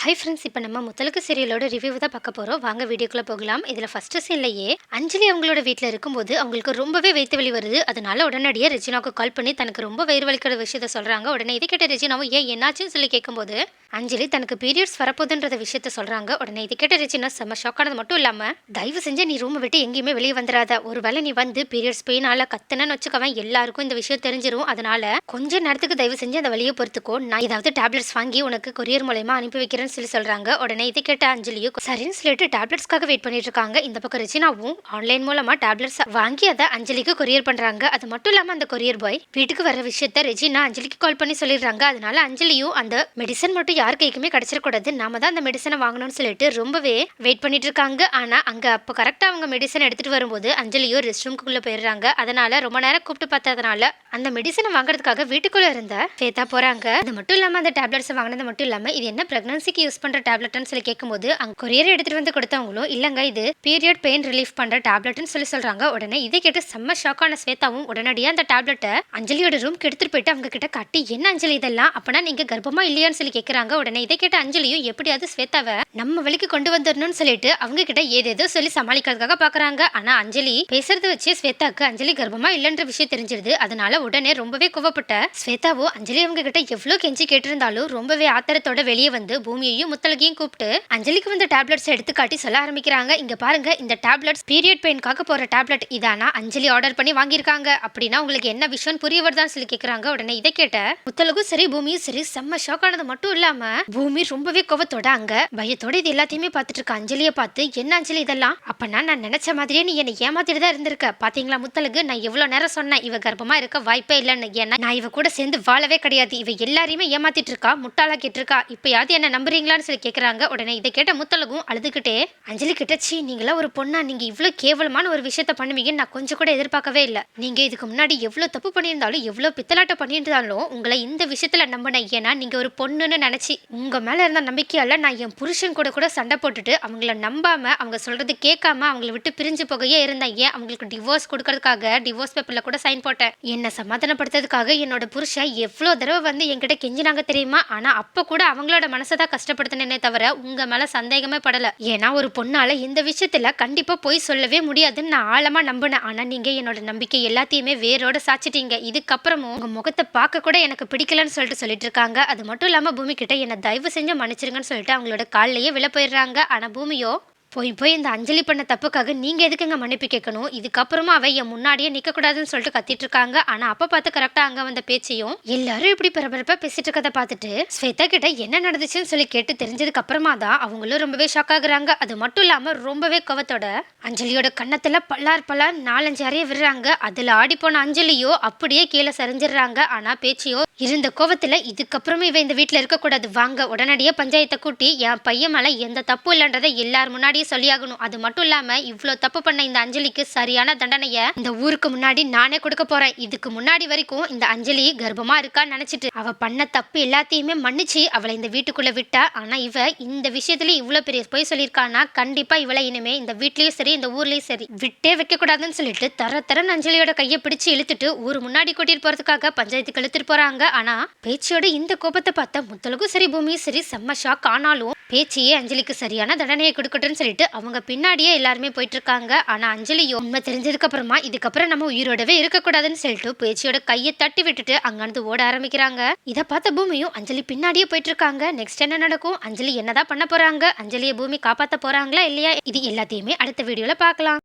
Hi friends இப்போ நம்ம முத்தலுக்கு சீரியலோட review தான் பார்க்க போகிறோம் வாங்க வீடியோக்குள்ளே போகலாம். இதில் ஃபஸ்ட்டு சீன்லையே அஞ்சலி அவங்களோட வீட்டில் இருக்கும்போது அவங்களுக்கு ரொம்பவே வயிற்று வலி வருது. அதனால உடனடியே ரெஜினாவுக்கு கால் பண்ணி தனக்கு ரொம்ப வயிறு வலிக்கிற விஷயத்த சொல்கிறாங்க உடனே இதை கேட்ட ரெஜினாவும் ஏன் என்னாச்சுன்னு சொல்லி கேட்கும்போது அஞ்சலி தனக்கு பீரியட்ஸ் வரப்போகுதுன்றத விஷயத்த சொல்கிறாங்க உடனே இது கேட்ட ரெஜினா செம்ம ஷாக்கானது மட்டும் இல்லாமல் தயவு செஞ்சு நீ ரூமை விட்டு எங்கேயுமே வெளியே வந்துடாத ஒருவேளை நீ வந்து பீரியட்ஸ் பெயினால கத்தனன்னு வச்சுக்கவன் எல்லாருக்கும் இந்த விஷயம் தெரிஞ்சிடும் அதனால கொஞ்ச நேரத்துக்கு தயவு செஞ்சு அந்த வழியை பொறுத்துக்கோ. நான் ஏதாவது டேப்லெட்ஸ் வாங்கி உனக்கு கொரியர் மூலயமா அனுப்பி வைக்கிறேன் வைக்கிறேன்னு சொல்லி சொல்றாங்க. உடனே இதை கேட்ட அஞ்சலியும் சரின்னு சொல்லிட்டு டேப்லெட்ஸ்க்காக வெயிட் பண்ணிட்டு இருக்காங்க இந்த பக்கம் ரெஜினாவும் ஆன்லைன் மூலமா டேப்லெட்ஸ் வாங்கி அதை அஞ்சலிக்கு கொரியர் பண்றாங்க. அது மட்டும் இல்லாம அந்த கொரியர் பாய் வீட்டுக்கு வர விஷயத்த ரெஜினா அஞ்சலிக்கு கால் பண்ணி சொல்லிடுறாங்க. அதனால அஞ்சலியும் அந்த மெடிசன் மட்டும் யார் கைக்குமே கிடச்சிடக்கூடாது. நாம தான் அந்த மெடிசனை வாங்கணும்னு சொல்லிட்டு ரொம்பவே வெயிட் பண்ணிட்டு இருக்காங்க ஆனா அங்க அப்போ கரெக்டா அவங்க மெடிசன் எடுத்துட்டு வரும்போது அஞ்சலியும் ரெஸ்ட் ரூம்குள்ளே போயிடுறாங்க. அதனால ரொம்ப நேரம் கூப்பிட்டு பார்த்ததுனால அந்த மெடிசனை வாங்குறதுக்காக வீட்டுக்குள்ள இருந்த ஃபேத்தா போறாங்க. அது மட்டும் இல்லாமல் அந்த டேப்லெட்ஸ் வாங்கினது மட்டும் இல்லாமல் இது என்ன ப்ரெக்னன்சிக்கு யூஸ் பண்ற டேப்லெட்னு சொல்லி கேட்கும்போது அங்க கொரியர் எடுத்துட்டு வந்து கொடுத்தவங்களும் இல்லங்க இது பீரியட் பெயின் ரிலீஃப் பண்ற டேப்லெட்னு சொல்லி சொல்றாங்க. உடனே இதை கேட்டு செம்ம ஷாக்கான ஸ்வேதாவும் உடனடியாக அந்த டேப்லெட்டை அஞ்சலியோட ரூம்க்கு எடுத்துட்டு போயிட்டு அவங்க கிட்ட காட்டி என்ன அஞ்சலி இதெல்லாம்? அப்பனா நீங்க கர்ப்பமா இல்லையான்னு சொல்லி கேட்குறாங்க உடனே இதை கேட்ட அஞ்சலியும் எப்படியாவது ஸ்வேதாவை நம்ம வழிக்கு கொண்டு வந்துடணும்னு சொல்லிட்டு அவங்க கிட்ட ஏதேதோ சொல்லி சமாளிக்கிறதுக்காக பாக்குறாங்க. ஆனா அஞ்சலி பேசுறது வச்சு ஸ்வேதாக்கு அஞ்சலி கர்ப்பமா இல்லைன்ற விஷயம் தெரிஞ்சிருது. அதனால உடனே ரொம்பவே கோவப்பட்ட ஸ்வேதாவோ அஞ்சலி அவங்க கிட்ட எவ்வளவு கெஞ்சி கேட்டிருந்தாலும் ரொம்பவே ஆத்திரத்தோட வெளியே வந்து பூமியையும் முத்தலகையும் கூப்பிட்டு அஞ்சலிக்கு வந்த டேப்லெட்ஸ் எடுத்து காட்டி சொல்ல ஆரம்பிக்கிறாங்க. இங்க பாருங்க இந்த டேப்லெட்ஸ் பீரியட் பெயின்காக போற டேப்லெட் இதானா? அஞ்சலி ஆர்டர் பண்ணி வாங்கியிருக்காங்க. அப்படின்னா உங்களுக்கு என்ன விஷயம் புரிய வருதான்னு சொல்லி கேக்குறாங்க. உடனே இதை கேட்ட முத்தலகும் சரி பூமியும் சரி செம்ம ஷாக் ஆனது மட்டும் இல்லாம பூமி ரொம்பவே கோவத்தோட அங்க பயத்தோட இது எல்லாத்தையுமே பார்த்துட்டு இருக்க. அஞ்சலியை பார்த்து என்ன அஞ்சலி இதெல்லாம்? அப்பனா நான் நினைச்ச மாதிரியே நீ என்னை ஏமாத்திட்டு தான் இருந்திருக்க. பாத்தீங்களா முத்தலகு? நான் எவ்வளவு நேரம் சொன்னேன் இவ கர்ப்பமா இருக்க வாய்ப்பே இல்லைன்னு. ஏன்னா நான் இவ கூட சேர்ந்து வாழவே கிடையாது. இவ எல்லாரையுமே ஏமாத்திட்டு இருக்கா முட்டாளா கேட்டிருக்கா. இப்பயாவது என்ன நம்புறீங்களான்னு சொல்லி கேட்குறாங்க உடனே இதை கேட்ட முத்தலகும் அழுதுகிட்டே அஞ்சலி கிட்ட நீங்களாம் ஒரு பொண்ணா நீங்க இவ்வளோ கேவலமான ஒரு விஷயத்த பண்ணுவீங்கன்னு நான் கொஞ்சம் கூட எதிர்பார்க்கவே இல்லை. நீங்க இதுக்கு முன்னாடி எவ்வளோ தப்பு பண்ணியிருந்தாலும் எவ்வளோ பித்தலாட்டம் பண்ணியிருந்தாலும் உங்களை இந்த விஷயத்துல நம்பினேன். ஏன்னா நீங்க ஒரு பொண்ணுன்னு நினச்சி உங்க மேல இருந்த நம்பிக்கையால நான் என் புருஷன் கூட கூட சண்டை போட்டுட்டு அவங்கள நம்பாம அவங்க சொல்றது கேட்காம அவங்கள விட்டு பிரிஞ்சு போகையே இருந்தேன். ஏன்? அவங்களுக்கு டிவோர்ஸ் கொடுக்கறதுக்காக டிவோர்ஸ் பேப்பர்ல கூட சைன் போட்டேன். என்னை சமாதானப்படுத்துறதுக்காக என்னோட புருஷன் எவ்வளோ தடவை வந்து என்கிட்ட கெஞ்சினாங்க தெரியுமா? ஆனா அப்போ கூட அவங்களோட மனசை தான் கஷ்டப்படுத்தினேனே தவிர உங்க மேல சந்தேகமே படல. ஏன்னா ஒரு பொண்ணால இந்த விஷயத்துல கண்டிப்பா போய் சொல்லவே முடியாதுன்னு நான் ஆழமா நம்பினேன். ஆனா நீங்க என்னோட நம்பிக்கை எல்லாத்தையுமே வேரோட சாச்சிட்டீங்க இதுக்கப்புறமும் உங்க முகத்தை பார்க்க கூட எனக்கு பிடிக்கலன்னு சொல்லிட்டு சொல்லிட்டு இருக்காங்க. அது மட்டும் இல்லாம பூமி கிட்ட என்ன தயவு செஞ்சு மன்னிச்சிருங்கன்னு சொல்லிட்டு அவங்களோட காலிலேயே விழ போயிடுறாங்க. ஆனா பூமியோ போய் போய் இந்த அஞ்சலி பண்ண தப்புக்காக நீங்கள் எதுக்குங்க மன்னிப்பு கேட்கணும்? இதுக்கப்புறமா அவ என் முன்னாடியே நிற்கக்கூடாதுன்னு சொல்லிட்டு கத்திட்டு இருக்காங்க ஆனால் அப்போ பார்த்து கரெக்டாக அங்கே வந்த பேச்சையும் எல்லாரும் இப்படி பரபரப்பாக பேசிட்டு இருக்கதை பார்த்துட்டு ஸ்வேதா கிட்ட என்ன நடந்துச்சுன்னு சொல்லி கேட்டு தெரிஞ்சதுக்கு அப்புறமா தான் அவங்களும் ரொம்பவே ஷாக் ஆகுறாங்க. அது மட்டும் இல்லாமல் ரொம்பவே கோவத்தோட அஞ்சலியோட கன்னத்தில் பல்லார் பல்லார் நாலஞ்சு அறைய விடுறாங்க. அதில் ஆடி போன அஞ்சலியோ அப்படியே கீழே சரிஞ்சிடுறாங்க. ஆனால் பேச்சியோ இருந்த கோவத்தில் இதுக்கப்புறமே இவன் இந்த வீட்டில் இருக்கக்கூடாது. வாங்க உடனடியே பஞ்சாயத்தை கூட்டி என் பையன் மேலே எந்த தப்பு இல்லைன்றதை எல்லார் முன்னாடியும் சொல்லியாகணும். அது மட்டும் இல்லாம இவ்வளோ தப்பு பண்ண இந்த அஞ்சலிக்கு சரியான தண்டனைய இந்த ஊருக்கு முன்னாடி நானே கொடுக்க போறேன். இதுக்கு முன்னாடி வரைக்கும் இந்த அஞ்சலி கர்ப்பமா இருக்கான்னு நினைச்சிட்டு அவ பண்ண தப்பு எல்லாத்தையுமே மன்னிச்சு அவளை இந்த வீட்டுக்குள்ள விட்டா. ஆனா இவ இந்த விஷயத்துல இவ்வளவு பெரிய போய் சொல்லியிருக்கானா கண்டிப்பா இவளை இனிமே இந்த வீட்லயும் சரி இந்த ஊர்லயும் சரி விட்டே வைக்க கூடாதுன்னு சொல்லிட்டு தர தரன் அஞ்சலியோட கையை பிடிச்சு இழுத்துட்டு ஊர் முன்னாடி கூட்டிட்டு போறதுக்காக பஞ்சாயத்துக்கு இழுத்துட்டு போறாங்க. ஆனா பேச்சியோட இந்த கோபத்தை பார்த்தா முத்தலுக்கும் சரி பூமியும் சரி செம்ம ஷாக் ஆனாலும் பேச்சியே அஞ்சலிக்கு சரியான தண்டனையை கொடுக்கட்டும்னு சொல்லிட்டு அவங்க பின்னாடியே எல்லாருமே போயிட்டு இருக்காங்க ஆனா உண்மை தெரிஞ்சதுக்கு அப்புறமா இதுக்கப்புறம் நம்ம உயிரோடவே இருக்கக்கூடாதுன்னு சொல்லிட்டு பேச்சியோட கையை தட்டி விட்டுட்டு அங்கிருந்து ஓட ஆரம்பிக்கிறாங்க. இதை பார்த்த பூமியும் அஞ்சலி பின்னாடியே போயிட்டு இருக்காங்க நெக்ஸ்ட் என்ன நடக்கும்? அஞ்சலி என்னதான் பண்ண போறாங்க? அஞ்சலியை பூமி காப்பாற்ற போறாங்களா இல்லையா? இது எல்லாத்தையுமே அடுத்த வீடியோல பார்க்கலாம்.